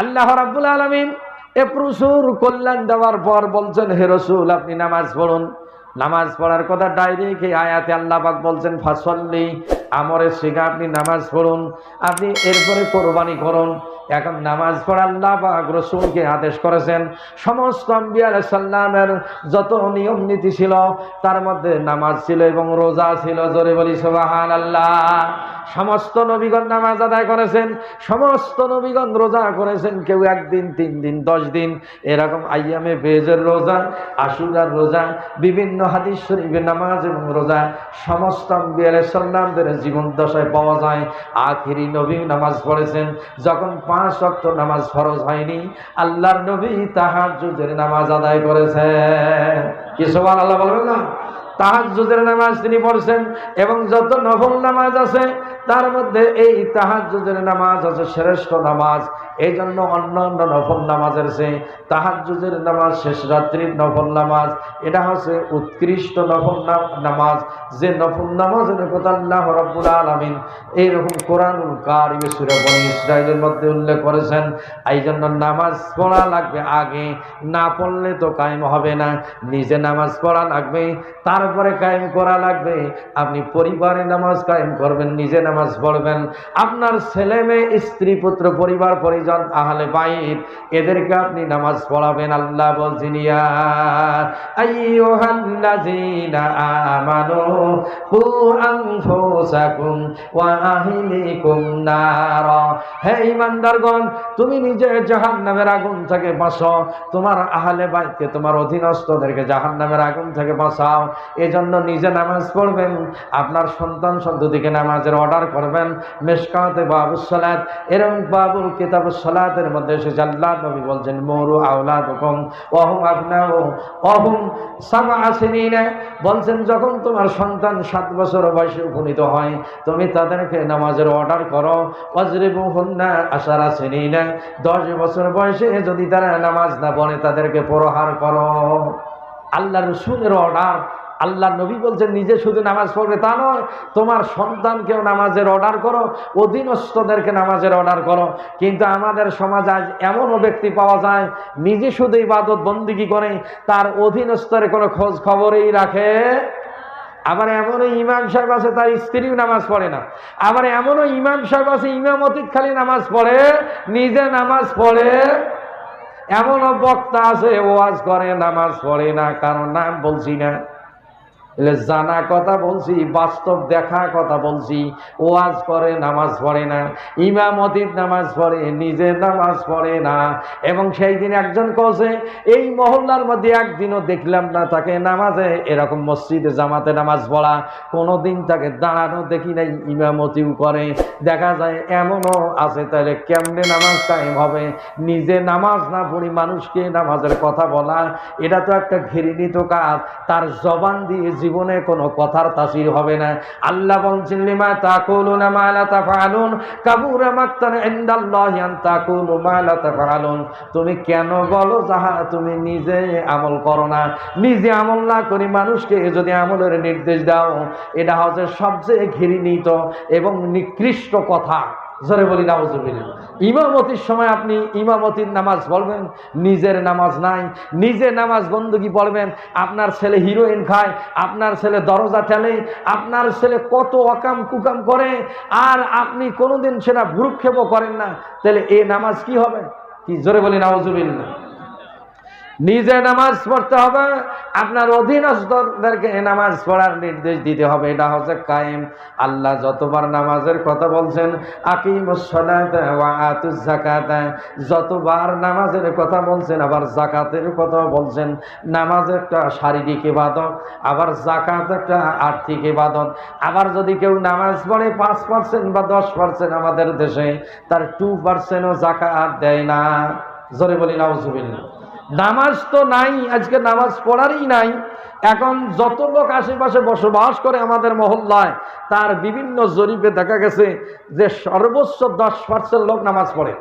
আল্লাহ রাব্বুল আলামিন এ প্রচুর কল্যাণ দেওয়ার পর বলছেন, হে রসুল, আপনি নামাজ পড়ুন। নামাজ পড়ার কথা ডাইরেক্ট এই আয়াতে আল্লাহ পাক বলছেন, ফাসল্লি, আমরে শিখা, আপনি নামাজ পড়ুন, আপনি এরপরে কোরবানি করুন। এখন নামাজ পড়া আল্লাহ পাক রসুলকে আদেশ করেছেন, সমস্ত আম্বিয়া সাল্লামের যত নিয়ম নীতি ছিল, তার মধ্যে নামাজ ছিল এবং রোজা ছিল। জোরে বলি সোবাহান আল্লাহ সমস্ত নবীগণ নামাজ আদায় করেছেন, সমস্ত নবীগণ রোজা করেছেন, কেউ একদিন, তিন দিন, দশ দিন, এরকম আইয়ামে বেজের রোজা, আশুরার রোজা, বিভিন্ন হাদিস শরীফের নামাজ এবং রোজা, সমস্ত আম্বিয়া জীবন দশায় পাওয়া যায়। আখিরি নবী নামাজ পড়েছেন, যখন পাঁচ অক্ট নামাজ ফরজ হয়নি, আল্লাহর নবী তাহার নামাজ আদায় করেছেন। কি সবার আল্লাহ বলবেন না? তাহাজ্জুদের নামাজ তিনি পড়ছেন এবং যত নফল নামাজ আছে, তার মধ্যে এই তাহাজুদের নামাজ আছে শ্রেষ্ঠ নামাজ। এই জন্য অন্য অন্য নফল নামাজের সে তাহাজ্জুদের নামাজ, শেষ রাত্রির নফল নামাজ, এটা হচ্ছে উৎকৃষ্ট নফল নামাজ। যে নফল নামাজের কথা রব্বুল আলামিন এইরকম কোরআনুল কারিমে সূরা বনি ইসরাইলের মধ্যে উল্লেখ করেছেন এই জন্য নামাজ পড়া লাগবে আগে, না পড়লে তো কায়েম হবে না। নিজে নামাজ পড়া লাগবে, তারপরে কায়েম করা লাগবে। আপনি পরিবারে নামাজ কায়েম করবেন, নিজে নামাজ পড়বেন। আপনার ছেলে মেয়ে, স্ত্রী, পুত্র, পরিবার, পরিজন আহলে বাইত, এদেরকে আপনি নামাজ পড়াবেন, আল্লাহ বলছেন তুমি নিজে জাহান্নামের আগুন থেকে বাঁচো, তোমার আহলে বাইতকে তোমার অধীনস্থদেরকে জাহান্নামের আগুন থেকে বাঁচাও, এজন্য নিজে নামাজ পড়বেন, আপনার সন্তান সন্ততিকে নামাজের অর্ডার করবেন, মেশকাতে বাবুস এরকম বাবুল কিতাবুস সালাতের মধ্যে এসে আল্লাহ নবী বলছেন, মরু আওলাদ হুকুম অহুম আপনাও অহুম সামা আসেনিনা বলছেন, যখন তোমার সন্তান সাত বছর বয়সে উপনীত হয়, তুমি তাদেরকে নামাজের অর্ডার করো। অজরেবু হন্না আশার আসেনিনা দশ বছর বয়সে যদি তারা নামাজ না পড়ে, তাদেরকে প্রহার করো। আল্লাহ রসুলের অর্ডার আল্লাহ নবী বলছেন, নিজে শুধু নামাজ পড়বে তা নয়, তোমার সন্তানকেও নামাজের অর্ডার করো, অধীনস্থদেরকে নামাজের অর্ডার করো। কিন্তু আমাদের সমাজ আজ এমনও ব্যক্তি পাওয়া যায়, নিজে শুধু ইবাদত বন্দিগি করে, তার অধীনস্থরে কোনো খোঁজ খবরেই রাখে আবার এমনও ইমাম সাহেব আছে, তার স্ত্রীও নামাজ পড়ে না। আবার এমনও ইমাম সাহেব আছে ইমামতিত খালি নামাজ পড়ে, নিজে নামাজ পড়ে এমনও বক্তা আছে, ওয়াজ করে, নামাজ পড়ে না, কারণ নাম বলছি না। জানা কথা বলছি, বাস্তব দেখা কথা বলছি, ওয়াজ করে, নামাজ পড়ে না, ইমামতির নামাজ পড়ে নিজে নামাজ পড়ে না। এবং সেই দিন একজন কছে এই মহল্লার মধ্যে একদিনও দেখলাম না তাকে নামাজে, এরকম মসজিদে জামাতে নামাজ পড়া। কোনো দিন তাকে দাঁড়ানো দেখি নাই, ইমামতিও করে। দেখা যায় এমনও আছে, তাহলে কেমনে নামাজ কায়েম হবে? নিজে নামাজ না পড়ি মানুষকে নামাজের কথা বলা, এটা তো একটা ঘৃণিত কাজ। তার জবান দিয়ে জীবনে কোনো কথার তাসির হবে না। আল্লাহ বলছেন, লিমা তাকুলুনা মা লা তাফআলুন? কাবুরা মাক্তান ইনদাল্লাহি আন তাকুলু মা লা তাফআলুন। তুমি কেন বলো যাহা তুমি নিজে আমল করো না? নিজে আমল না করি মানুষকে যদি আমলের নির্দেশ দাও। এটা হচ্ছে সবচেয়ে ঘৃণিত এবং নিকৃষ্ট কথা। জোরে বলি, নামাজ ইমামতির সময় আপনি ইমামতির নামাজ বলবেন নিজের নামাজ নাই, নিজে নামাজ বন্দুকি বলবেন আপনার ছেলে হিরোইন খায়, আপনার ছেলে দরজা ঠেলে, আপনার ছেলে কত অকাম কুকাম করে, আর আপনি কোনোদিন সেটা ভ্রুক্ষেপও করেন না। তাহলে এ নামাজ কি হবে? কি জোরে বলি, নাউজুবিল্লাহ। নিজে নামাজ পড়তে হবে। আপনার অধীনস্থদেরকে নামাজ পড়ার নির্দেশ দিতে হবে। এটা হচ্ছে কায়েম। আল্লাহ যতবার নামাজের কথা বলছেন আকিমুসালাত যতবার নামাজের কথা বলছেন, আবার জাকাতের কথা বলছেন। নামাজ একটা শারীরিক ইবাদত, আবার জাকাত একটা আর্থিক ইবাদত। আবার যদি কেউ নামাজ পড়ে পাঁচ পার্সেন্ট বা দশ পার্সেন্ট আমাদের দেশে, তার টু পার্সেন্টও জাকাত দেয় না। জোরে বলি, নাউজুবিল্লাহ। নামাজ তো নাই, আজকে নামাজ পড়ারই নাই। এখন যত লোক আশেপাশে বসবাস করে আমাদের মহল্লায়, তার বিভিন্ন জরিপে দেখা গেছে যে সর্বোচ্চ দশ পার্সেন্ট লোক নামাজ পড়ে।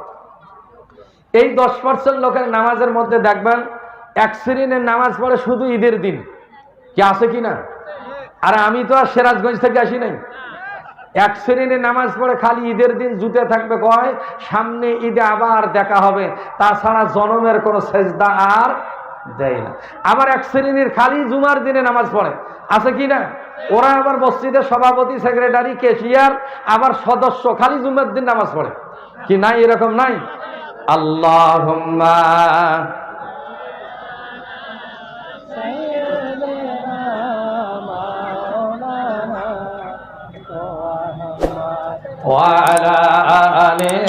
এই দশ পার্সেন্ট লোকের নামাজের মধ্যে দেখবেন, এক শ্রেণির নামাজ পড়ে শুধু ঈদের দিন। কি আছে কি না? আর আমি তো আর সিরাজগঞ্জ থেকে আসি নাই। এক শ্রেণি নামাজ পড়ে খালি ঈদের দিন জুতে থাকবে কয়? সামনে ঈদে আবার দেখা হবে। তাছাড়া জনমের কোনো সেজদা আর দেয় না। আবার এক শ্রেণির খালি জুমার দিনে নামাজ পড়ে। আছে কি না? ওরা আবার মসজিদের সভাপতি, সেক্রেটারি কেশিয়ার আবার সদস্য, খালি জুমার দিন নামাজ পড়ে। কি নাই এরকম নাই? আল্লাহ وعلى آله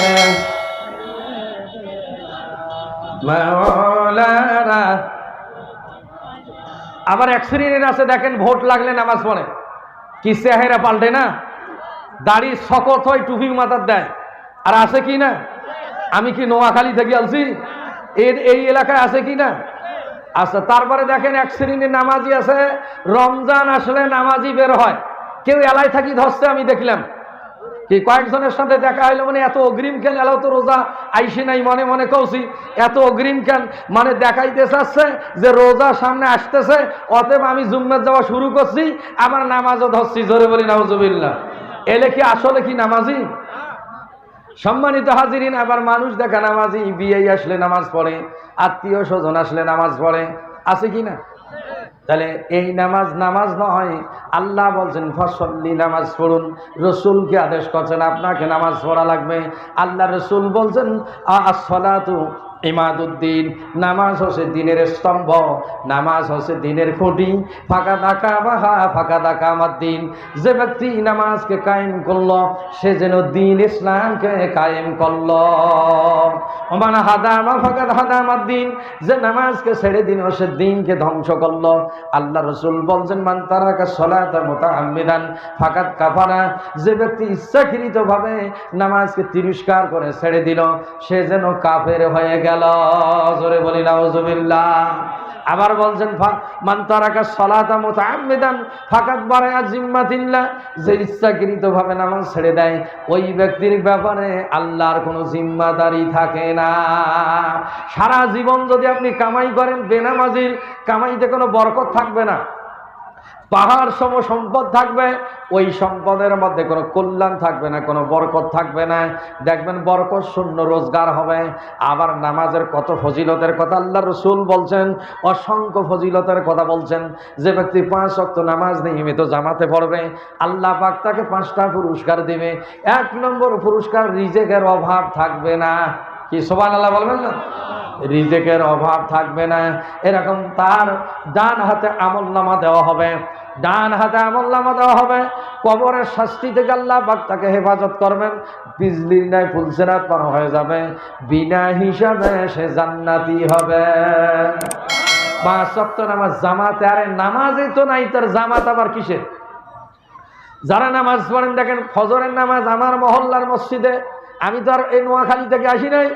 مولانا আবার এক শ্রেণীর আছে দেখেন ভোট লাগলে নামাজ পড়ে কি চেহারা পাল্টে না দাড়ি শকত হয় টুপি মাথার দেয় আর আছে কি না আমি কি নোয়াখালী থেকে আলছি এর এই এলাকায় আছে কি না আচ্ছা তারপরে দেখেন এক শ্রেণীর নামাজি আছে রমজান আসলে নামাজি বের হয় কেউ এলায় থাকি ধরছে আমি দেখলাম কি কয়েকজনের সাথে দেখা হইল মানে এত অগ্রিম কেন? এলাও তো রোজা আইসি নাই মনে মনে কৌছি এত অগ্রিম কেন? মানে দেখাইতে চাচ্ছে যে রোজা সামনে আসতেছে, অতএব আমি জুম্মের যাওয়া শুরু করছি, আমার নামাজও ধরছি, জোরে বলি নাউজুবিল্লাহ। এলে কি আসলে কি নামাজি? সম্মানিত হাজিরিন, আবার মানুষ দেখা নামাজি, বিয়ে আসলে নামাজ পড়ে, আত্মীয় স্বজন আসলে নামাজ পড়ে, আছে কি না? তাহলে এই নামাজ নামাজ নয়। আল্লাহ বলছেন, ফসল্লি নামাজ পড়ুন। রসুলকে আদেশ করছেন আপনাকে নামাজ পড়া লাগবে? আল্লাহ রসুল বলছেন আসলাতু ইমাদুদ্দিন, নামাজ হচ্ছে দিনের স্তম্ভ, নামাজ হচ্ছে দিনের খুঁটি। ফাঁকা দাকা বাহা, ফাঁকা দাকা আমার দিন। যে ব্যক্তি নামাজকে কায়েম করল, সে যেন দিন ইসলামকে কায়েম করল। ওমান হাদামা ফাঁকা হাদা আমার দিন। যে নামাজকে ছেড়ে দিন সে দিনকে ধ্বংস করল। আল্লাহ রসুল বলছেন, মান তারাকা সলাতা মোতা আমিদান ফাঁকাত কাফারা। যে ব্যক্তি ইচ্ছাকৃতভাবে নামাজকে তিরস্কার করে ছেড়ে দিল, সে যেন কাফের হয়ে গেল। জোরে বলি, নাউজুবিল্লাহ। আবার বলছেন মান্তারাকা সলাতা মোতামিদান ফাকাত বারায়া জিম্মাতিল্লাহ। যে ইচ্ছাকৃতভাবে নামাজ ছেড়ে দেয়, ওই ব্যক্তির ব্যাপারে আল্লাহর কোনো জিম্মাদারি থাকে না। সারা জীবন যদি আপনি কামাই করেন, বেনামাজির কামাইতে কোনো বরকত থাকবে না। পাহাড় সম সম্পদ থাকবে, ওই সম্পদের মধ্যে কোনো কল্যাণ থাকবে না, কোনো বরকত থাকবে না। দেখবেন বরকত শূন্য রোজগার হবে। আবার নামাজের কত ফজিলতের কথা আল্লাহ রসুল বলছেন, অসংখ্য ফজিলতের কথা বলছেন। যে ব্যক্তি পাঁচ অক্ত নামাজ নিয়মিত জামাতে পড়বে, আল্লাহ পাক তাকে পাঁচটা পুরস্কার দিবে। এক নম্বর পুরস্কার রিজেকের অভাব থাকবে না। কি সোবান আল্লাহ বলবেন না? রিজেকের অভাব থাকবে না। এরকম তার ডান হাতে আমল নামা দেওয়া হবে। ডান হাতে আমল নামা দেওয়া হবে। কবরের শাস্তি থেকে আল্লাহ বাক তাকে হেফাজত করবেন। বিজলির নাই ফুলসেরাত পার হয়ে যাবে। বিনা হিসাবে সে জান্নাতি হবে। পাঁচ সপ্তাহ নামাজ জামাতে, আরে নামাজই তো নাই, তার জামাত আবার কিসের? যারা নামাজ পড়েন, দেখেন ফজরের নামাজ আমার মহল্লার মসজিদে আমি তো আর এই নোয়াখালী থেকে আসি নাই।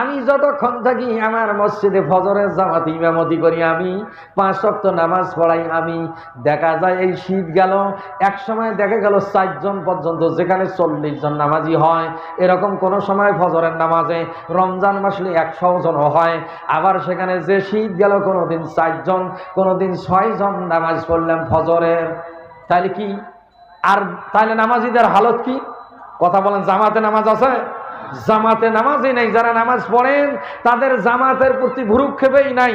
আমি যতক্ষণ থাকি আমার মসজিদে ফজরের জামাত ইমামতি করি আমি। পাঁচ সপ্তাহ নামাজ পড়াই আমি। দেখা যায় এই শীত গেল, এক সময় দেখা গেল চারজন পর্যন্ত, যেখানে চল্লিশ জন নামাজি হয়। এরকম কোনো সময় ফজরের নামাজে রমজান মাসলে একশো জনও হয়। আবার সেখানে যে শীত গেল কোনো দিন চারজন কোনো দিন ছয়জন নামাজ পড়লাম ফজরের। তাহলে কি? আর তাহলে নামাজিদের হালত কি? কথা বলেন, জামাতে নামাজ আছে? জামাতে নামাজই নাই, যারা নামাজ পড়েন, তাদের জামাতের প্রতি ভুরুক্ষেপেই নাই।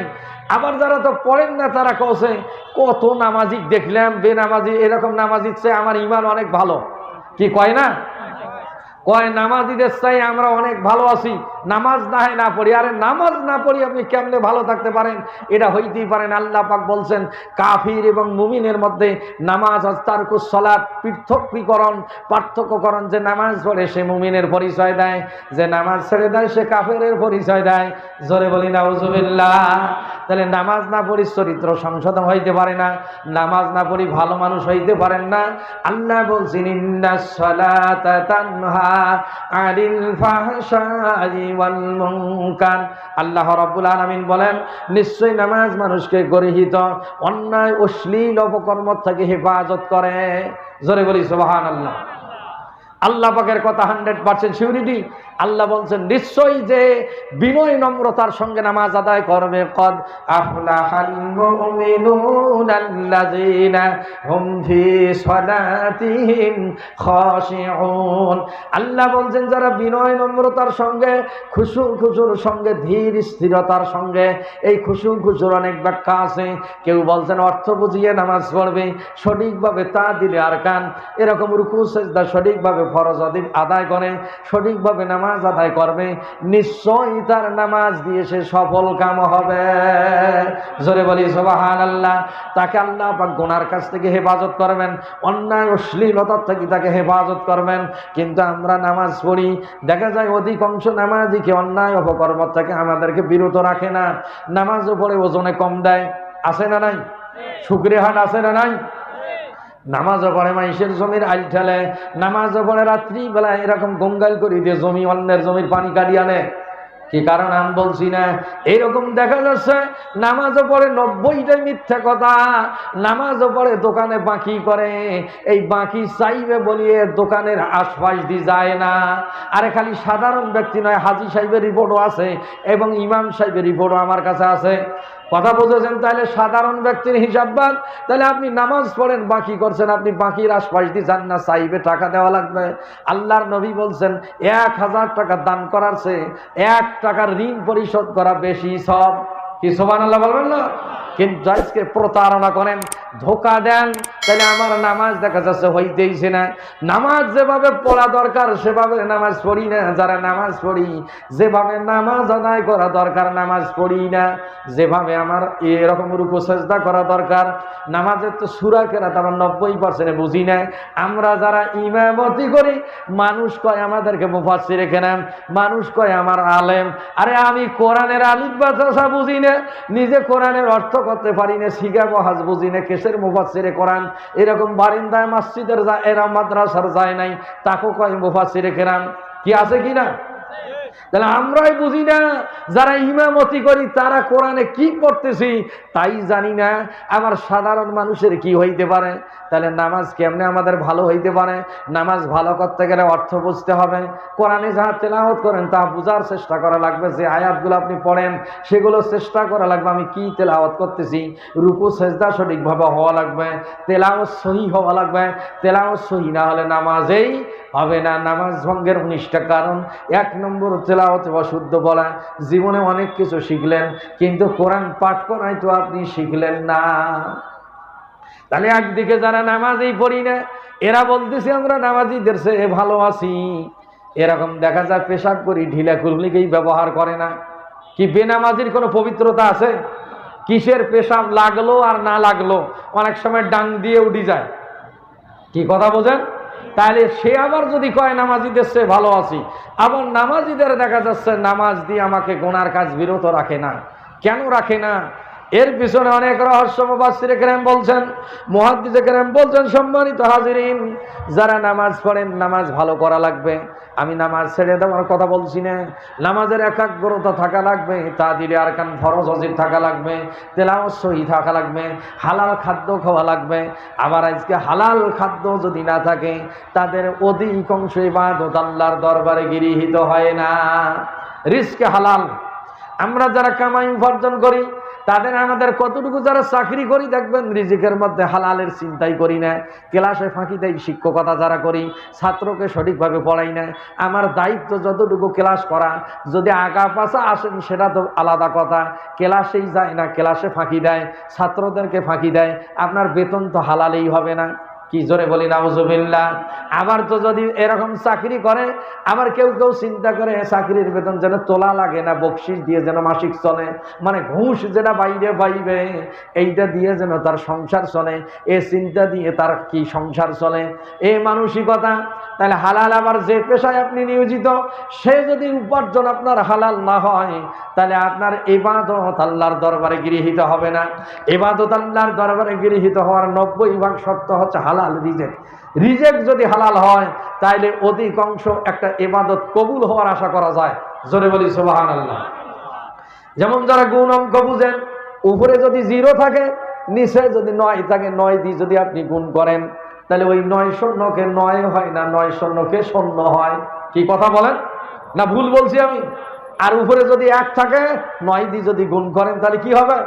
আবার যারা তো পড়েন না, তারা কছে কত নামাজি দেখলাম, বেনামাজি, এরকম নামাজির চেয়ে আমার ইমান অনেক ভালো। কি কয় না? কয়, নামাজিদের চাই আমরা অনেক ভালো আছি। নামাজ না হয় না পড়ি। আরে নামাজ না পড়ি আপনি কেমনে ভালো থাকতে পারেন? এটা হইতেই পারেন আল্লাহ পাক বলছেন, কাফির এবং মুমিনের মধ্যে নামাজ তারকুস সলাৎ, পৃথকীকরণ, পার্থক্যকরণ যে নামাজ পড়ে, সে মুমিনের পরিচয় দেয়। যে নামাজ ছেড়ে দেয়, সে কাফের পরিচয় দেয়। জোরে বলি না উজুবিল্লাহ তাহলে নামাজ না পড়ি চরিত্র সংশোধন হইতে পারে না। নামাজ না পড়ি ভালো মানুষ হইতে পারেন না। আল্লাহ বলছেন ইন্না সলাতা তানহা আনিল ফাহশাই ওয়াল মুনকার। আল্লাহ রাব্বুল আলামিন বলেন, নিশ্চয়ই নামাজ মানুষকে গরিহিত অন্যায়, অশ্লীল অপকর্ম থেকে হেফাজত করে। জোরে বলি, সুবহানাল্লাহ। আল্লাহ পাকের কথা হান্ড্রেড পার্সেন্ট সিউরিটি আল্লাহ বলছেন নিশ্চয়ই যে বিনয় নম্রতার সঙ্গে নামাজ আদায় করবে, কদ আল্লাহ বলছেন, যারা বিনয় নম্রতার সঙ্গে খুশু খুশুর সঙ্গে, ধীর স্থিরতার সঙ্গে, এই খুশু খুশুর অনেক ব্যাখ্যা আছে। কেউ বলছেন, অর্থ বুঝিয়ে নামাজ পড়বে, সঠিকভাবে তা দিলে আর কান। এরকম রুকু, সেজদা সঠিকভাবে ফরজ আদি আদায় করে, সঠিকভাবে নামাজ আদায় করবে, নিশ্চয়ই তার নামাজ দিয়ে সে সফল কাম হবে। জোরে বলি সোবাহান আল্লাহ তাকে আল্লাহ পাক গোনার কাছ থেকে হেফাজত করবেন অন্যায় অশ্লীলতার থেকে তাকে হেফাজত করবেন। কিন্তু আমরা নামাজ পড়ি, দেখা যায় অধিকাংশ নামাজিকে অন্যায় অপকর্ম থেকে আমাদেরকে বিরত রাখে না। নামাজও পড়ে ওজনে কম দেয়। আছে না নাই? শুক্রিয়া হাট আছে না নাই? নামাজও পড়ে মাইসের জমির আইল ঠেলে নামাজও পড়ে রাত্রিবেলা এরকম গঙ্গাল করি দিয়ে জমি, অন্যের জমির পানি কাটিয়ে আনে। কি কারণ আমি বলছি না? এইরকম দেখা যাচ্ছে নামাজও পড়ে নব্বইটাই মিথ্যা কথা নামাজও পড়ে দোকানে বাঁকি করে, এই বাঁকি চাইবে বলিয়ে দোকানের আশপাশ দিয়ে যায় না। আরে খালি সাধারণ ব্যক্তি নয়, হাজি সাহেবের রিপোর্টও আছে এবং ইমাম সাহেবের রিপোর্টও আমার কাছে আছে। কথা বুঝেছেন? তাহলে সাধারণ ব্যক্তির হিসাব বাদ। তাহলে আপনি নামাজ পড়েন, বাকি করছেন। আপনি বাকির আশপাশ দিয়ে যান না চাইবে টাকা দেওয়া লাগবে। আল্লাহর নবী বলছেন, এক হাজার টাকা দান করার চেয়ে এক টাকার ঋণ পরিশোধ করা বেশি সব। কি সোমান আল্লাহ বলবেন না? কিন্তু আজকে প্রতারণা করেন, ধোকা দেন, তাহলে আমার নামাজ দেখা যাচ্ছে হইতেইছে না। নামাজ যেভাবে পড়া দরকার, সেভাবে নামাজ পড়ি না। যারা নামাজ পড়ি, যেভাবে নামাজ আদায় করা দরকার, নামাজ পড়ি না। যেভাবে আমার এরকম রূপ চেষ্টা করা দরকার, নামাজের তো সুরা কেনা তো আমার নব্বই পার্সেন্টে বুঝি না আমরা যারা ইমামতি করি, মানুষ কয় আমাদেরকে মুফাসি রেখে নেন, মানুষ কয় আমার আলেম। আরে আমি কোরআনের আলিফ বাচ্চা বুঝি না, নিজে কোরআনের অর্থ করতে পারি না শিখা মহাজ বুঝি না কেসের মুফাসিরে কোরআন। এরকম বারিন্দায় মসজিদের এরা মাদ্রাসার যায় নাই তাকেও কয় মুফাসিরে কেরাম। কি আছে কি না? তাহলে আমরাই বুঝি না, যারা ইমামতি করি, তারা কোরআনে কি পড়তেছি? তাই জানি না, আমার সাধারণ মানুষের কি হইতে পারে? তাহলে নামাজ কেমনে আমাদের ভালো হইতে পারে? নামাজ ভালো করতে গেলে অর্থ বুঝতে হবে। কোরআনে যাহা তেলাওত করেন, তা বোঝার চেষ্টা করা লাগবে। যে আয়াতগুলো আপনি পড়েন, সেগুলো চেষ্টা করা লাগবে। আমি কি তেলাওয়াত করতেছি? রুকু, সেজদা সঠিকভাবে হওয়া লাগবে। তেলাওয়াত সহি হওয়া লাগবে। তেলাওয়াত সহি না হলে নামাজেই হবে না, নামাজ ভঙ্গের উনিশটা কারণ। এক নম্বর চেলা তেলাওয়াতে অশুদ্ধ বলা। জীবনে অনেক কিছু শিখলেন, কিন্তু কোরআন পাঠ করাই তো আপনি শিখলেন না। তাহলে একদিকে যারা নামাজই পড়ি না, এরা বলতেছে, আমরা নামাজিদের সে ভালো আছি। এরকম দেখা যায়, পেশাব করি, ঢিলা কুললিকেই ব্যবহার করে না। কি বেনামাজির কোনো পবিত্রতা আছে? কিসের পেশাব লাগল আর না লাগল? অনেক সময় ডাং দিয়ে উঠি যায়। কি কথা বোঝেন? তাহলে সে আবার যদি কয়, নামাজিদের সে ভালো আছি। আবার নামাজিদের দেখা যাচ্ছে, নামাজ দিয়ে আমাকে গোনার কাজ বিরত রাখে না। কেন রাখে না? এর পিছনে অনেক রহস্য মুবাসির কেরাম বলছেন, মুহাদ্দিস কেরাম বলছেন, সম্মানিত হাজিরিন, যারা নামাজ পড়েন, নামাজ ভালো করা লাগবে। আমি নামাজ ছেড়ে দেওয়ার কথা বলছি না। নামাজের একাগ্রতা থাকা লাগবে, তা দিলে আর কান ফরজ অজির থাকা লাগবে, তেলাওয়াত সহি থাকা লাগবে, হালাল খাদ্য খাওয়া লাগবে। আবার আজকে হালাল খাদ্য যদি না থাকে, তাদের অধিকাংশ ইবাদত আল্লাহর দরবারে গৃহীত হয় না। রিস্কে হালাল। আমরা যারা কামাই উপার্জন করি তাদের আমাদের কতটুকু যারা চাকরি করি দেখবেন, রিজিকের মধ্যে হালালের চিন্তাই করি না। ক্লাসে ফাঁকি দেয় শিক্ষকতা যারা করি, ছাত্রকে সঠিকভাবে পড়াই না। আমার দায়িত্ব যতটুকু ক্লাস করা, যদি আগা পাশা আসেন সেটা তো আলাদা কথা। ক্লাসেই যায় না, ক্লাসে ফাঁকি দেয়, ছাত্রদেরকে ফাঁকি দেয়। আপনার বেতন তো হালালেই হবে না। কি জোরে বলি, নাউজুবিল্লাহ। আবার তো যদি এরকম চাকরি করে, আবার কেউ কেউ চিন্তা করে চাকরির বেতন যেন তোলা লাগে না, বকশিস দিয়ে যেন মাসিক চলে মানে ঘুষ যেটা বাইরে পাইবে, এইটা দিয়ে যেন তার সংসার চলে, এ চিন্তা দিয়ে তার কি সংসার চলে? এ মানসিকতা, তাহলে হালাল আবার যে পেশায় আপনি নিয়োজিত, সে যদি উপার্জন আপনার হালাল না হয়, তাহলে আপনার এবাদত আল্লাহর দরবারে গৃহীত হবে না। এবাদত আল্লাহর দরবারে গৃহীত হওয়ার নব্বই ভাগ শর্ত হচ্ছে হালাল রিজেক রিজেক যদি হালাল হয় তাহলে অধিকাংশ একটা এবাদত কবুল হওয়ার আশা করা যায়। জোরে বলি সোবাহান আল্লাহ যেমন যারা গুণ অঙ্ক বুঝেন উপরে যদি জিরো থাকে, নিচে যদি নয় থাকে, নয় দিয়ে যদি আপনি গুণ করেন তাহলে ওই নয় শূন্যকে নয় হয় না, নয় শূন্যকে শূন্য হয়। কি কথা বলেন? না, ভুল বলছি আমি? আর উপরে যদি এক থাকে, নয় দিয়ে যদি গুণ করেন, তাহলে কি হবে?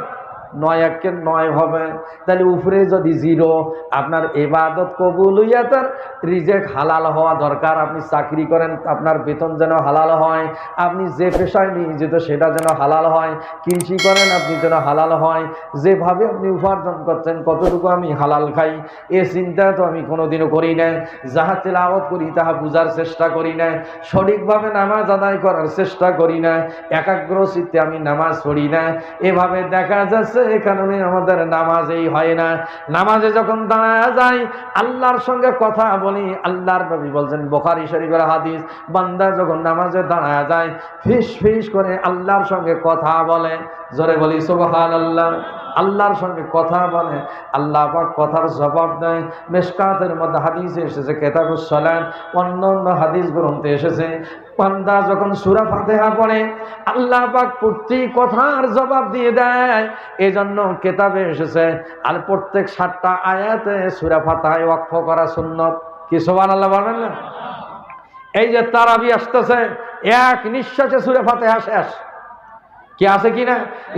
নয় এককে নয় হবে। তাহলে উপরে যদি জিরো, আপনার এবাদত কবুল হইয়া তার রিজেক হালাল হওয়া দরকার। আপনি চাকরি করেন, আপনার বেতন যেন হালাল হয়। আপনি যে পেশায় নিয়োজিত, সেটা যেন হালাল হয়। কৃষি করেন, আপনি যেন হালাল হয়। যেভাবে আপনি উপার্জন করছেন, কতটুকু আমি হালাল খাই, এ চিন্তা তো আমি কোনোদিনও করি না যাহা তেলাওয়াত করি, তাহা বুঝার চেষ্টা করি না সঠিকভাবে নামাজ আদায় করার চেষ্টা করি না একাগ্র চিত্তে আমি নামাজ পড়ি না এভাবে দেখা যাচ্ছে এই কারণে আমাদের নামাজেই হয় না। নামাজে যখন দাঁড়ায় যায় আল্লাহর সঙ্গে কথা বলি, আল্লাহর নবী বলছেন, বোখারি শরীফের হাদিস, বান্দা যখন নামাজে দাঁড়ায় যায়, ফিস ফিস করে আল্লাহর সঙ্গে কথা বলে। জোরে বলি সুবহান আল্লাহ আল্লাহর সঙ্গে কথা বলে, আল্লাহ পাক কথার জবাব দেয়। মেশকাতের মধ্যে হাদিসে এসেছে, কেতাবুস সালাম অন্য অন্য হাদিস গ্রন্থে এসেছে পান্দা যখন সুরা ফাতেহা পড়ে, আল্লাহ পাক প্রতি কথার জবাব দিয়ে দেয়। এজন্য কেতাবে এসেছে আর প্রত্যেক সাতটা আয়াতে সুরা ফাতাহায় ওয়াকফ করা সুন্নত। কি সোবান আল্লাহ বলবেন না? এই যে তারাবি আসতেছে, এক নিঃশ্বাসে সুরে ফাতেহা শেষ। কি আছে কিনা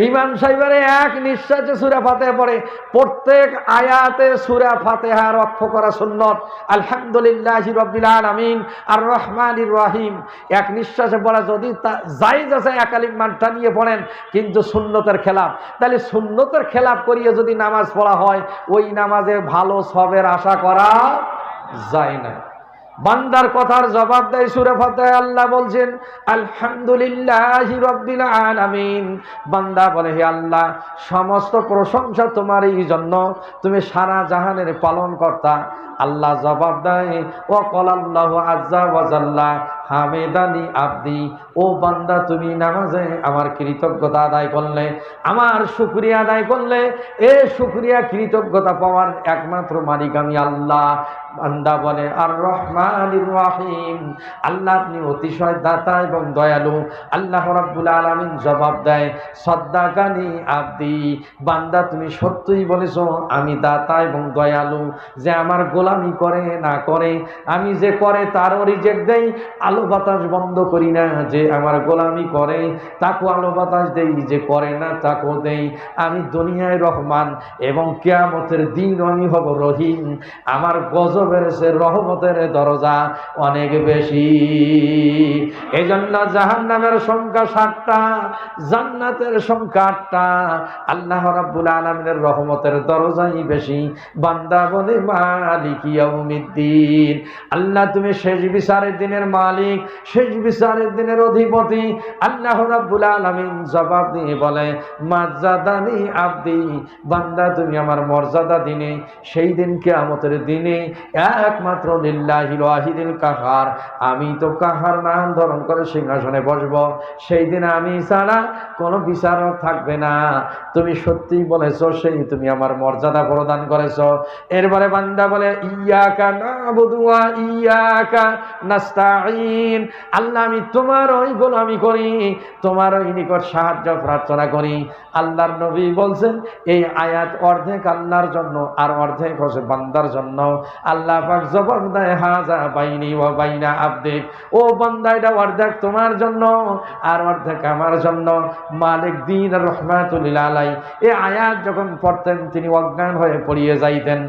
ইমান সাহেবের এক নিঃশ্বাসে সুরা ফাতে পড়ে, প্রত্যেক আয়াতে সুরা ফাতেহা রক্ষ করা সুন্নত। আলহামদুলিল্লাহ রব্বিল আলামিন আর রহমান রাহিম। এক নিঃশ্বাসে পড়া যদি তা জায়েজ আছে একালিম মানটা নিয়ে পড়েন, কিন্তু সুন্নতের খেলাপ তাহলে সুন্নতের খেলাপ করিয়ে যদি নামাজ পড়া হয়, ওই নামাজে ভালো সবের আশা করা যায় না। বান্দার কথার জবাব দেয় সুরে ফাতায় আল্লাহ বলছেন, আলহামদুলিল্লাহ আলামিন। বান্দা বলে, হে আল্লাহ, সমস্ত প্রশংসা তোমার এই জন্য। তুমি সারা জাহানের পালন কর্তা আল্লাহ জবাব দেয়, ও কলাল্লাহ আজ্জা ওয়াজাল্লাহ হামেদানি আব্দি, ও বান্দা, তুমি নামাজে আমার কৃতজ্ঞতা আদায় করলে, আমার শুক্রিয়া আদায় করলে। এ শুক্রিয়া কৃতজ্ঞতা পাওয়ার একমাত্র মালিক আমি আল্লাহ। বান্দা বলে আর রহমান রাহিম। আল্লাহ আপনি অতিশয় দাতা এবং দয়ালু। আল্লাহ রাব্বুল আলামিন জবাব দেয় সদ্দাকানি আব্দি, বান্দা তুমি সত্যই বলেছ, আমি দাতা এবং দয়ালু। যে আমার গোলামি করে না করে, আমি যে করে তারও রিজেক্ট দেই। আলো বাতাস বন্ধ করি না, যে আমার গোলামি করে, তাকেও আলো বাতাস দেই, যে করে না তাকেও দেই। আমি দুনিয়ায় রহমান এবং কেয়ামতের দিন আমি হব রহিম। আমার গজবের রহমতের দরজা অনেক বেশি। এই জন্য জাহান নামের সংখ্যা জান্নাতের সংখ্যা আটটা। আল্লাহ রাব্বুল আলমিনের রহমতের দরজাই বেশি। বান্দা বলে আল্লাহ, তুমি শেষ বিচারের দিনের মালিক, শেষ বিচারের দিনের অধিপতি। আল্লাহ রাব্বুল আলামিন জবাব দিয়ে বলে, মাজাদানি আব্দি, বান্দা তুমি আমার মর্যাদা দিনে, সেই দিন কিয়ামতের দিনে একমাত্র লিল্লাহিল কাহার। আমি তো কাহার নাম ধারণ করে সিংহাসনে বসবো। সেই দিন আমি ছাড়া কোনো বিচারক থাকবে না। তুমি সত্যি বলেছ, সেই তুমি আমার মর্যাদা প্রদান করেছ। এরপরে বান্দা বলে, ইয়াকা না বধুয়া ইয়াকা নাস্তাইন আল্লাহ, আমি তোমার ওই গোলামি করি, তোমার ওই নিকট সাহায্য প্রার্থনা করি। আল্লাহর নবী বলছেন, এই আয়াত অর্ধেক আল্লাহর জন্য আর অর্ধেক হচ্ছে বান্দার জন্য। আল্লাহ পাক জবাব দেয়, হাজা বাইনি ও বাইনা আব্দিক ও বান্দা, এটা অর্ধেক তোমার জন্য আর অর্ধেক আমার জন্য। মালিক দিন রহমাতুল্লাহ এ আয়াত যখন পড়তেন, তিনি অজ্ঞান হয়ে পড়িয়ে যাইতেন।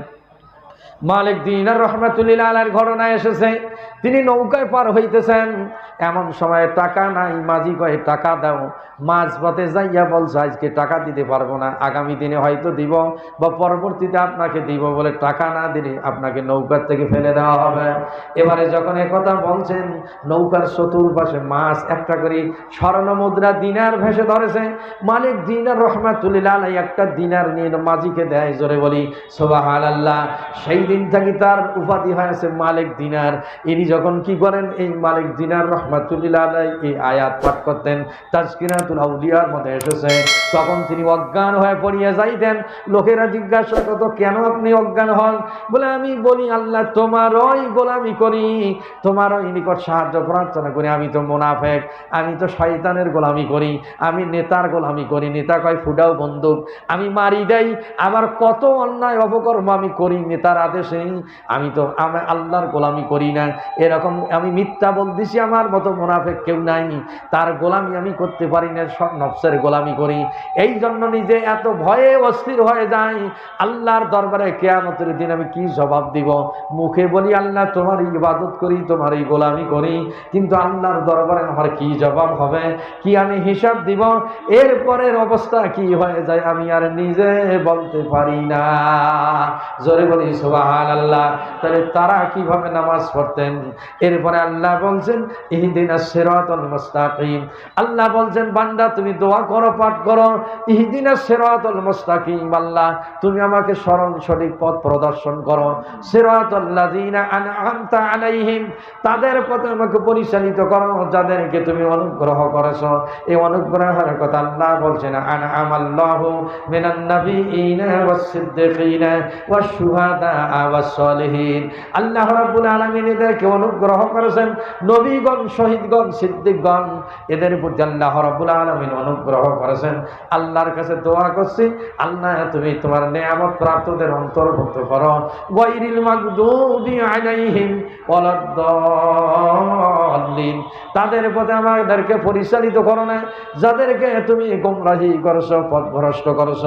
মালিক দিন রহমাতুল্লিল আলার ঘটনা এসেছে। তিনি নৌকায় পার হইতেছেন। এমন সময় টাকা নাই, মাঝি কয়ে টাকা দাও। মাঝ পথে যাইয়া বলছে, আজকে টাকা দিতে পারব না। আগামী দিনে হয়তো দিব বা পরবর্তীতে আপনাকে দিব বলে টাকা না দিলে আপনাকে নৌকার থেকে ফেলে দেওয়া হবে। এবারে যখন কথা বলছেন, নৌকার চতুর্পাশে মাছ একটা করে স্বর্ণ মুদ্রা দিনার ভেসে ধরেছে। মালিক দিনার রহমাতুল্লিল আলাই একটা দিনার নিয়ে মাঝিকে দেয়, জোরে বলি সোবাহ আল্লাহ সেই দিন থেকে তার উপাধি হয়েছে মালিক দিনার। ইনি যখন কি করেন? এই মালিক দিনার রহমাতুল্লিল এই আয়াত পাঠ করতেন। তাজকিনাতুল আউলিয়ার মধ্যে এসেছে। তখন তিনি অজ্ঞান হয়ে পড়িয়ে যাইতেন। লোকেরা জিজ্ঞাসা করত, কেন আপনি অজ্ঞান হন? বলে, আমি বলি, আল্লাহ তোমারই গোলামি করি। তোমারই নিকট সাহায্য প্রার্থনা করি। আমি তো মোনাফেক। আমি তো শয়তানের গোলামি করি। আমি নেতার গোলামি করি। নেতা কয়, ফুটাও বন্দুক। আমি মারি দেই। আমার কত অন্যায় অপকর্ম আমি করি নেতার বাংলাদেশে, আমি তো আমি আল্লাহর গোলামি করি না। এরকম আমি মিথ্যা বলতেছি আমার মতো মুনাফেক কেউ নাই। তার গোলামি আমি করতে পারি না, সব নফসের গোলামি করি। এই জন্য নিজে এত ভয়ে অস্থির হয়ে যাই। আল্লাহর দরবারে কেয়ামতের দিন আমি কি জবাব দিব? মুখে বলি, আল্লাহ, তোমার ইবাদত করি, তোমার এই গোলামি করি। কিন্তু আল্লাহর দরবারে আমার কি জবাব হবে? কি আমি হিসাব দিব? এরপরের অবস্থা কি হয়ে যায় আমি আর নিজে বলতে পারি না। জোরে বলি সুবাহান আল্লাহ তাহলে তারা কীভাবে নামাজ পড়তেন? এরপরে আল্লাহ বলছেন, ইহদিন সিরাতুল মুস্তাকিম। আল্লাহ বলছেন, বান্দা, তুমি দোয়া করো, পাঠ করো। ইহদিন সিরাতুল মুস্তাকিম, আল্লাহ, তুমি আমাকে স্মরণ সঠিক পথ প্রদর্শন করো। সিরাতুল্লাযিনা আনআমতা আলাইহিম, তাদের পথে আমাকে পরিচালিত করো, যাদেরকে তুমি অনুগ্রহ করেছ। এই অনুগ্রহের কথা আল্লাহ বলছেন আনা আমাল্লাহু মিনান নাবিয়িনা ওয়াস সিদ্দিকিনা ওয়াস শুহাদা আল্লাহ রাব্বুল আলামিন এদেরকে অনুগ্রহ করেছেন। নবীগণ, শহীদগণ, সিদ্দিকগণ, এদের প্রতি আল্লাহ রাব্বুল আলামিন অনুগ্রহ করেছেন। আল্লাহর কাছে দোয়া করছি। আল্লাহ, তুমি তোমার নিয়ামত প্রাপ্তদের অন্তর্ভুক্ত করো। ওয়ালাদ-দাল্লিন। তাদের পথে আমাদেরকে পরিচালিত করো না। যাদেরকে তুমি গোমরাহি করছ, পথভ্রষ্ট করছ।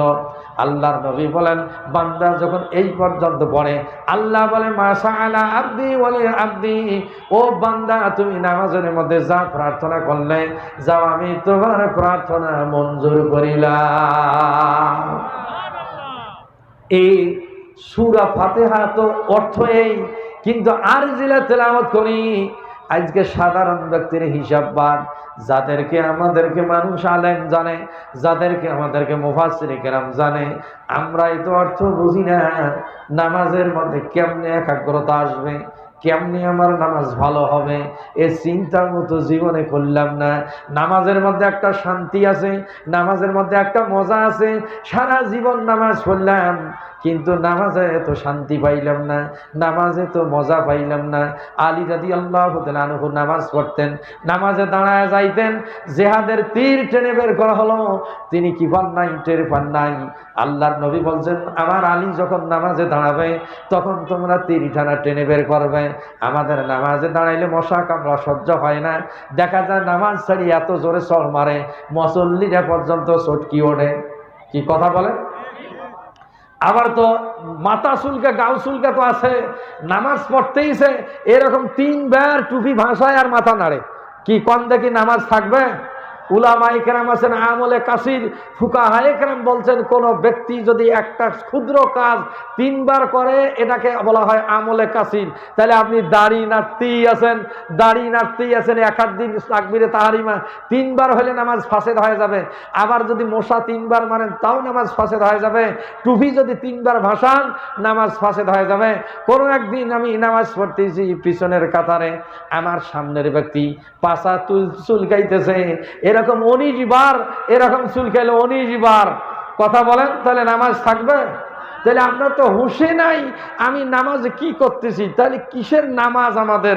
আল্লাহর নবী বলেন, বান্দা যখন এই পর্যন্ত পড়ে, আল্লাহ বলে মাসা আলা আব্দি বলে আব্দি। ও বান্দা, তুমি নামাজের মধ্যে যা প্রার্থনা করলে, যাও, আমি তোমার প্রার্থনা মঞ্জুর করিলাম। এই সুরা ফাতেহা তো অর্থ এই, কিন্তু আর জিলা তেলামত করি আজকে সাধারণ ব্যক্তির হিসাব বাদ, যাদেরকে আমাদেরকে মানুষ আলেম জানে, যাদেরকে আমাদেরকে মুফাসির কেরাম জানে আমরা এই তো অর্থ বুঝি না। নামাজের মধ্যে কেমনে একাগ্রতা আসবে? কেমনি আমার নামাজ ভালো হবে? এ চিন্তার মতো জীবনে করলাম না। নামাজের মধ্যে একটা শান্তি আছে, নামাজের মধ্যে একটা মজা আছে, সারা জীবন নামাজ পড়লাম। কিন্তু নামাজে এত শান্তি পাইলাম না, নামাজে তো মজা পাইলাম না। আলী দাদি আল্লাহ হতেন আনহু নামাজ পড়তেন, নামাজে দাঁড়ায় যাইতেন, জেহাদের তীর টেনে বের করা হলো। তিনি কি পান নাই? টের পান নাই। আল্লাহর নবী বলছেন, আমার আলী যখন নামাজে দাঁড়াবে, তখন তোমরা তীর টানা টেনে বের করবে। আমাদের নামাজে দাঁড়াইলে মশা কামড়া সহ্য হয় না। দেখা যায় নামাজ ছাড়ি এত জোরে চড় মারে, মসল্লিরা পর্যন্ত চটকি ওঠে কি কথা বলে আবার তো মাথা চুলকা গাউ চুলকা তো আছে, নামাজ পড়তেই সে এরকম তিনবার টুপি ভাষায় আর মাথা নাড়ে। কি কম দেখি নামাজ থাকবে? উলামা আছেন, আমলে কাসির, ফুকাহা বলছেন, কোন ব্যক্তি যদি একটা ক্ষুদ্র কাজ তিনবার করে, এটাকে বলা হয় আমলে কাসির। তাহলে আপনি দাড়ি নাড়তেই আছেন, দাড়ি নাড়তেই আছেন, এক দিন তাহারিমা, তিনবার হলে নামাজ ফাঁসেদ হয়ে যাবে। আবার যদি মশা তিনবার মানেন তাও নামাজ ফাঁসেদ হয়ে যাবে। টুপি যদি তিনবার ভাসান, নামাজ ফাঁসেদ হয়ে যাবে। কোনো একদিন আমি নামাজ পড়তেছি পিছনের কাতারে। আমার সামনের ব্যক্তি পাশা তুল চুলকাইতেছে এরকম উনিশ বার এরকম চুল খেলে উনিশ বার। কথা বলেন তাহলে নামাজ থাকবে? তাহলে আপনার তো হুশে নাই, আমি নামাজ কি করতেছি? তাহলে কিসের নামাজ আমাদের?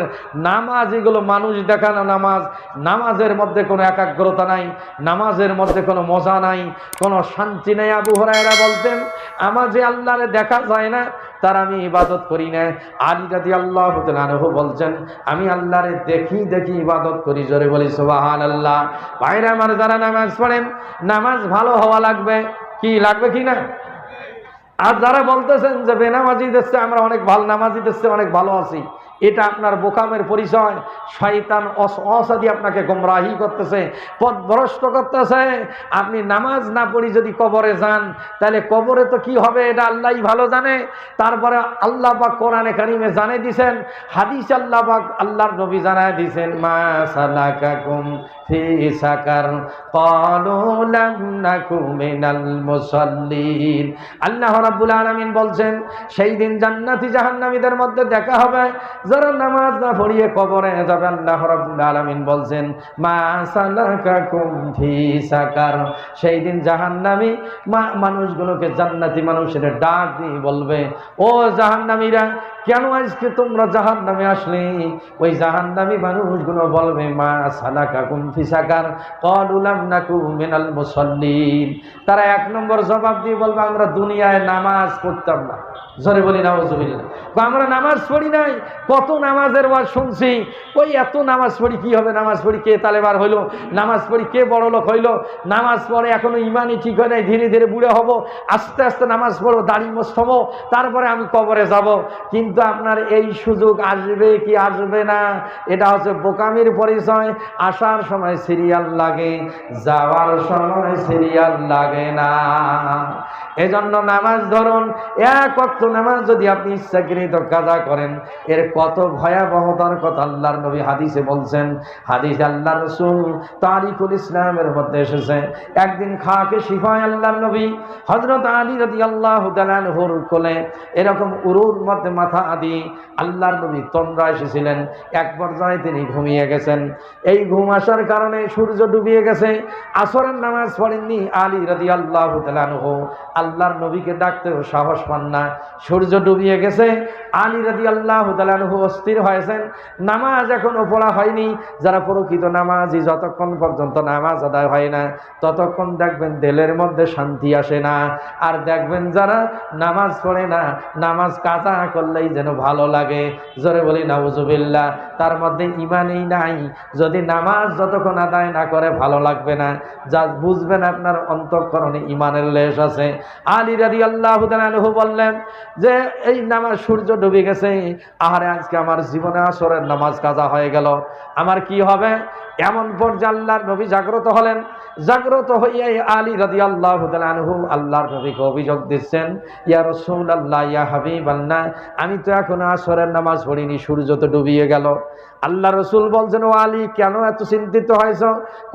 নামাজ এগুলো মানুষ দেখানো নামাজ। নামাজের মধ্যে কোনো একাগ্রতা নাই, নামাজের মধ্যে কোনো মজা নাই, কোনো শান্তি নেই। আবু হরাইরা বলতেন, আমার যে আল্লাহরে দেখা যায় না, তার আমি ইবাদত করি না। আলী রাদি আল্লাহ আনহু বলছেন, আমি আল্লাহরে দেখি দেখি ইবাদত করি, জোরে বলি সোবাহান আল্লাহ বাইরে আমার যারা নামাজ পড়েন, নামাজ ভালো হওয়া লাগবে? কি লাগবে কি না? আর যারা বলতেছেন যে বেনামাজি দেখছে আমরা অনেক ভালো, নামাজি দেখছে অনেক ভালো আছি। এটা আপনার বোকামের পরিচয়। শয়তান অসাদি আপনাকে গোমরাহি করতেছে পথ ভ্রষ্ট করতেছে। আপনি নামাজ না পড়ি যদি কবরে যান, তাহলে কবরে তো কি হবে এটা আল্লাহ ভালো জানে। তারপরে আল্লাহ পাক কোরআনে কারিমে জানে দিছেন, হাদিস আল্লাহ পাক আল্লাহর নবী জানায় দিছেন, মা সালাকাকুম বলছেন, সেই দিন জান্নাতি জাহান্নামীদের মধ্যে দেখা হবে। যারা নামাজ না পড়িয়ে কবরে যাবে, আল্লাহ রাব্বুল আলামিন বলছেন, মা সালাকাকুম ফি সাকার। সেই দিন জাহান্নামী মানুষগুলোকে জান্নাতি মানুষের ডাক দিয়ে বলবে, ও জাহান্নামীরা কেন আজকে তোমরা জাহান নামে আসলে? ওই জাহান নামী মানুষগুলো বলবে, মা সালাকা কুম ফিসাকার কলুলাম নাকু মিনাল মুসল্লিন। তারা এক নম্বর জবাব দিয়ে বলবে, আমরা দুনিয়ায় নামাজ পড়তাম না। জোরে বলি, নাউজুবিল্লাহ। বা আমরা নামাজ পড়ি নাই, কত নামাজের ওয়াজ শুনছি। ওই এত নামাজ পড়ি, কি হবে নামাজ পড়ি? কে তালেবার হইল? নামাজ পড়ি, কে বড় লোক হইল? নামাজ পড়ে এখনও ইমানই ঠিক হয় নাই, ধীরে ধীরে বুড়ে হব, আস্তে আস্তে নামাজ পড়ব, দাড়ি হব, তারপরে আমি কবরে যাব। কিন্তু আপনার এই সুযোগ আসবে কি আসবে না, এটা হচ্ছে বোকামির পরিচয়। আসার সময় সিরিয়াল লাগে, যাওয়ার সময় সিরিয়াল লাগে না। এজন্য নামাজ ধরুন, এক অক্ত নামাজ যদি আপনি ইচ্ছাকৃত কাজা করেন, এর কত ভয়াবহতার কথা আল্লাহর নবী হাদিসে বলছেন। হাদিস আল্লাহ রসুল তারিকুল ইসলামের মধ্যে এসেছে। একদিন খাকে শিফায় আল্লাহর নবী হজরত আলী রদি আল্লাহ হুর কোলে এরকম উরুর মধ্যে মাথা আদি আল্লাহর নবী তন্দ্রা এসেছিলেন। এক পর্যায়ে তিনি ঘুমিয়ে গেছেন। এই ঘুম আসার কারণে সূর্য ডুবিয়ে গেছে। আসরের নামাজ পড়েননি আলী রদি আল্লাহ হু আল্লাহর নবীকে ডাকতেও সাহস পান না। সূর্য ডুবিয়ে গেছে। আলী রাদি আল্লাহ তালানহু অস্থির হয়েছেন। নামাজ এখনও পড়া হয়নি। যারা প্রকৃত নামাজি, যতক্ষণ পর্যন্ত নামাজ আদায় হয় না, ততক্ষণ দেখবেন দেলের মধ্যে শান্তি আসে না। আর দেখবেন যারা নামাজ পড়ে না, নামাজ কাজা করলেই যেন ভালো লাগে। জোরে বলি, নাউজুবিল্লাহ। তার মধ্যে ইমানই নাই। যদি নামাজ যতক্ষণ আদায় না করে, ভালো লাগবে না। যা বুঝবেন আপনার অন্তঃকরণে ইমানের লেশ আছে। আলী রাদি আল্লাহ বললেন যে, এই নামাজ সূর্য ডুবে গেছে। আহারে, আজকে আমার জীবনে আসরের নামাজ কাজা হয়ে গেল। আমার কি হবে? এমন পর্যায়ে আল্লাহর নবী জাগ্রত হলেন। জাগ্রত হইয়া এই আলী রাদি আল্লাহ আনহু আল্লাহর নবীকে অভিযোগ দিচ্ছেন, ইয়া রসুল আল্লাহ ইয়া হাবিব আল্লাহ আমি তো এখন আসরের নামাজ পড়িনি, সূর্য তো ডুবিয়ে গেল। আল্লাহ রসুল বলছেন, ও আলী, কেন এত চিন্তিত হয়েছ?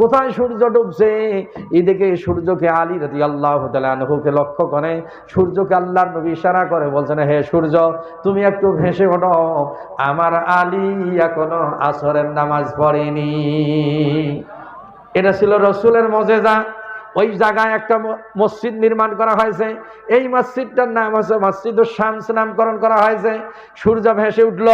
কোথায় সূর্য ডুবছে? এদিকে সূর্যকে আলী রাদি আল্লাহ আনহুকে লক্ষ্য করে সূর্যকে আল্লাহর নবী ইশারা করে বলছেন, হে সূর্য, তুমি একটু ভেসে ওঠো। আমার আলী এখনও আসরের নামাজ পড়েনি। এটা ছিল রসুলের মজেজা। ওই জায়গায় একটা মসজিদ নির্মাণ করা হয়েছে। এই মসজিদটার নাম হচ্ছে মসজিদ শামস নামকরণ করা হয়েছে। সূর্য ভেসে উঠল।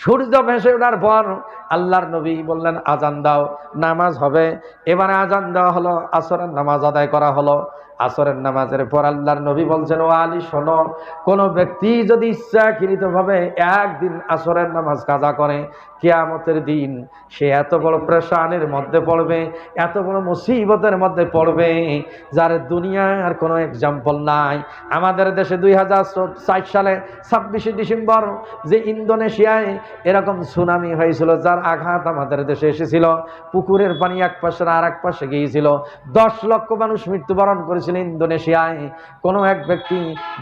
সূর্য ভেসে ওঠার পর আল্লাহর নবী বললেন, আজান দাও, নামাজ হবে। এবারে আজান দেওয়া হলো, আসরের নামাজ আদায় করা হলো। আসরের নামাজের পর আল্লাহর নবী বলছেন, ও আলী, শোনো, কোনো ব্যক্তি যদি ইচ্ছাকৃতভাবে একদিন আসরের নামাজ কাজা করে, কেয়ামতের দিন সে এত বড় প্রেশানের মধ্যে পড়বে, এত বড় মুসিবতের মধ্যে পড়বে, যার দুনিয়ার কোনো এক্সাম্পল নাই। আমাদের দেশে দুই হাজার সালে ছাব্বিশে ডিসেম্বর যে ইন্দোনেশিয়ায় এরকম সুনামি হয়েছিল, যার আঘাত আমাদের দেশে এসেছিল, পুকুরের পানি এক পাশে আর এক পাশে গিয়েছিল, দশ লক্ষ মানুষ মৃত্যুবরণ করেছিল। ইন্দোনেশিয়ায় কোনো এক ব্যক্তি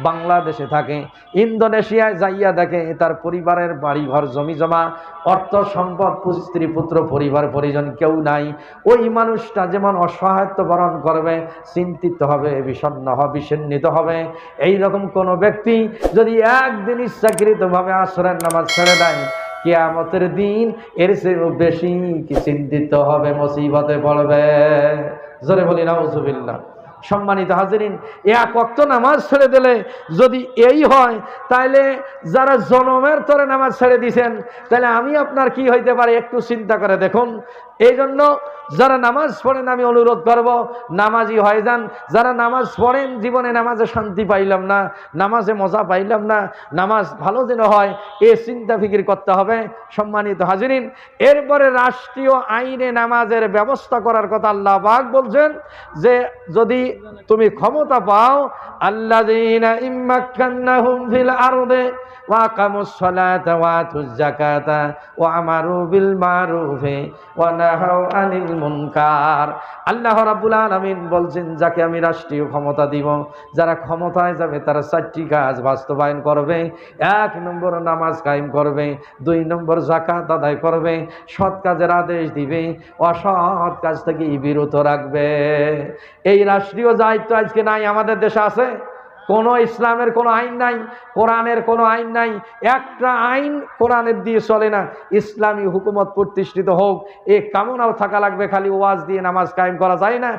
বাংলাদেশে থাকে, ইন্দোনেশিয়ায় যাইয়া দেখে তার পরিবারের বাড়ি ঘর জমি জমা, অর্থ সম্পদ, স্ত্রী, পুত্র, পরিবার, পরিজন কেউ নাই। ওই মানুষটা যেমন অসহায়ত্ব বরণ করবে, চিন্তিত হবে, বিষণ্ণ হবে, বিষণ্ণিত হবে। এই রকম কোনো ব্যক্তি যদি একদিন ইচ্ছাকৃতভাবে আসরের নামাজ ছেড়ে দেয়, কেয়ামতের দিন এর চেয়েও বেশি কি চিন্তিত হবে, মুসিবতে পড়বে। জোরে বলি, নাউজুবিল্লাহ। সম্মানিত হাজিরিন, এক অক্ত নামাজ ছেড়ে দিলে যদি এই হয়, তাইলে যারা জনমের তরে নামাজ ছেড়ে দিছেন তাহলে আমি আপনার কি হইতে পারে একটু চিন্তা করে দেখুন। এই জন্য যারা নামাজ পড়েন, আমি অনুরোধ করব, নামাজি হয়ে যান। যারা নামাজ পড়েন, জীবনে নামাজে শান্তি পাইলাম না, নামাজে মজা পাইলাম না, নামাজ ভালো যেন হয়, এ চিন্তা ফিকির করতে হবে। সম্মানিত হাজিরিন, এরপরে রাষ্ট্রীয় আইনে নামাজের ব্যবস্থা করার কথা আল্লাহ বাগ বলছেন যে, যদি তুমি ক্ষমতা পাও আল্লাহ ওয়া আমারু বিল ও ওয়া আল্লাহ বলছেন, যাকে আমি রাষ্ট্রীয় ক্ষমতা দিব, যারা ক্ষমতায় যাবে, তারা চারটি কাজ বাস্তবায়ন করবে। এক নম্বর নামাজ কায়েম করবে, দুই নম্বর জাকাত আদায় করবে, সৎ কাজের আদেশ দিবে, অসৎ কাজ থেকে বিরত রাখবে। এই রাষ্ট্রীয় দায়িত্ব আজকে নাই, আমাদের দেশে আছে? কোনো ইসলামের কোনো আইন নাই, কোরআনের কোনো আইন নাই, একটা আইন কোরআনের দিয়ে চলে না। ইসলামী হুকুমত প্রতিষ্ঠিত হোক, এ কামনাও থাকা লাগবে, খালি ওয়াজ দিয়ে নামাজ কায়েম করা যায় না।